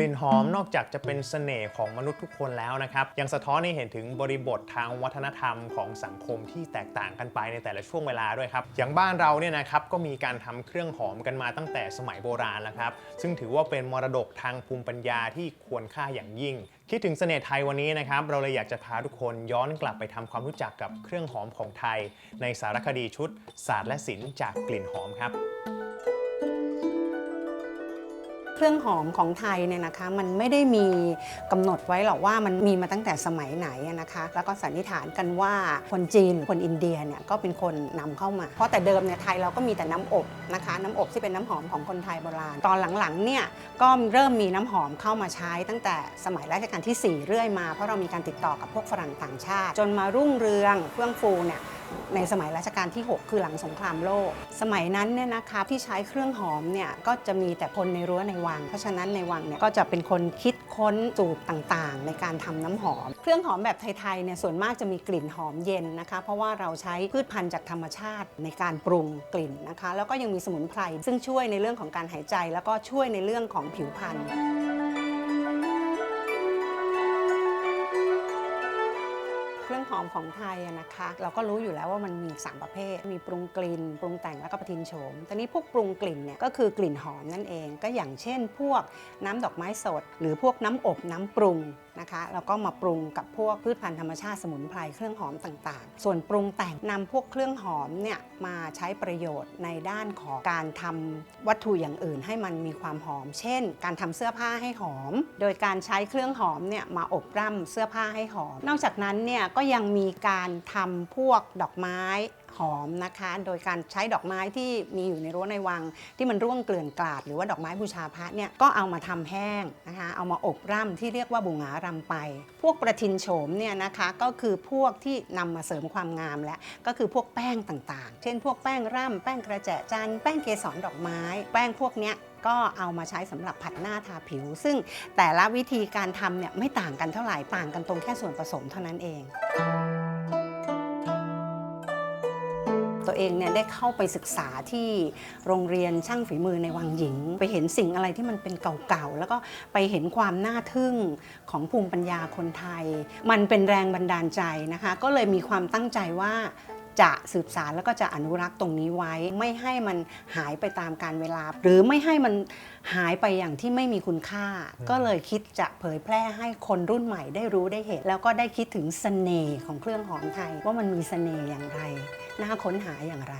ลิ่นหอมนอกจากจะเป็นเสน่ห์ของมนุษย์ทุกคนแล้วนะครับ ยังสะท้อนให้เห็นถึงบริบททางวัฒนธรรมของสังคมที่แตกต่างกันไปในแต่ละช่วงเวลาด้วยครับ อย่างบ้านเราเนี่ยนะครับก็มีการทำเครื่องหอมกันมาตั้งแต่สมัยโบราณแล้วครับ ซึ่งถือว่าเป็นมรดกทางภูมิปัญญาที่ควรค่าอย่างยิ่ง คิดถึงเสน่ห์ไทยวันนี้นะครับเราเลยอยากจะพาทุกคนย้อนกลับไปทำความรู้จักกับเครื่องหอมของไทย ในสารคดีชุดศาสตร์และศิลป์จากกลิ่นหอมครับ เครื่องหอมของไทยเนี่ยนะคะ มันไม่ได้มีกำหนดไว้หรอกว่ามันมีมาตั้งแต่สมัยไหนนะคะ แล้วก็สันนิษฐานกันว่าคนจีนคนอินเดียเนี่ยก็เป็นคนนำเข้ามา เพราะแต่เดิมเนี่ยไทยเราก็มีแต่น้ำอบนะคะ น้ำอบที่เป็นน้ำหอมของคนไทยโบราณ ตอนหลังๆเนี่ยก็เริ่มมีน้ำหอมเข้ามาใช้ ตั้งแต่สมัยรัชกาลที่ 4 เรื่อยมาเพราะเรามีการติดต่อกับพวกฝรั่งต่างชาติ จนมารุ่งเรืองเฟื่องฟูเนี่ย ในสมัยรัชกาลที่ 6 คือหลังสงครามโลก สมัยนั้นเนี่ยนะคะที่ใช้เครื่องหอมเนี่ยก็จะมีแต่คนในรั้วในวัง เพราะฉะนั้นในวังเนี่ยก็จะเป็นคนคิดค้นสูตรต่างๆ ในการทำน้ำหอม เครื่องหอมแบบไทยๆเนี่ยส่วนมากจะมีกลิ่นหอมเย็นนะคะ เพราะว่าเราใช้พืชพันธุ์จากธรรมชาติในการปรุงกลิ่นนะคะ แล้วก็ยังมีสมุนไพรซึ่งช่วยในเรื่องของการหายใจ แล้วก็ช่วยในเรื่องของผิวพรรณ เครื่องหอมของไทยนะคะ เราก็รู้อยู่แล้วว่ามันมี 3 ประเภท มีปรุงกลิ่น ปรุงแต่งแล้วก็ประทินโฉมตอนนี้พวกปรุงกลิ่นเนี่ยก็คือกลิ่นหอมนั่นเอง ก็อย่างเช่น พวกน้ำดอกไม้สด หรือพวกน้ำอบน้ำปรุง นะคะแล้วก็มาปรุงกับพวกพืชพันธุ์ธรรมชาติสมุนไพรเครื่องหอมต่างๆ ส่วนปรุงแต่งนำพวกเครื่องหอมเนี่ยมาใช้ประโยชน์ในด้านของการทำวัตถุอย่างอื่น ให้มันมีความหอม เช่น การทำเสื้อผ้าให้หอม โดยการใช้เครื่องหอมเนี่ยมาอบร่ำเสื้อผ้าให้หอม นอกจากนั้นเนี่ยก็ยังมีการทำพวกดอกไม้ หอมนะคะ โดยการใช้ดอกไม้ที่มีอยู่ในรั้วในวัง ที่มันร่วงเกลื่อนกลาด หรือว่าดอกไม้บูชาพระเนี่ยก็เอามาทำแห้งนะคะ เอามาอบร่ำที่เรียกว่าบุงารำไป พวกประทินโฉมเนี่ยนะคะก็คือพวกที่นำมาเสริมความงามและก็คือพวกแป้งต่างๆ เช่น พวกแป้งร่ำแป้งกระแจจันแป้งเกสรดอกไม้ แป้งพวกเนี้ยก็เอามาใช้สำหรับผัดหน้าทาผิว ซึ่งแต่ละวิธีการทำเนี่ยไม่ต่างกันเท่าไหร่ต่างกันตรงแค่ส่วนผสมเท่านั้นเอง ตัวเองเนี่ยได้เข้าไปศึกษาที่โรงเรียนช่างฝีมือในวังหญิง ไปเห็นสิ่งอะไรที่มันเป็นเก่าๆ แล้วก็ไปเห็นความน่าทึ่งของภูมิปัญญาคนไทย มันเป็นแรงบันดาลใจนะคะ ก็เลยมีความตั้งใจว่า จะสืบสารแล้วก็จะอนุรักษ์ตรงนี้ไว้ ไม่ให้มันหายไปตามการเวลา หรือไม่ให้มันหายไปอย่างที่ไม่มีคุณค่า ก็เลยคิดจะเผยแพร่ให้คนรุ่นใหม่ได้รู้ได้เห็น แล้วก็ได้คิดถึงเสน่ห์ของเครื่องหอมไทย ว่ามันมีเสน่ห์อย่างไรน่าค้นหาอย่างไร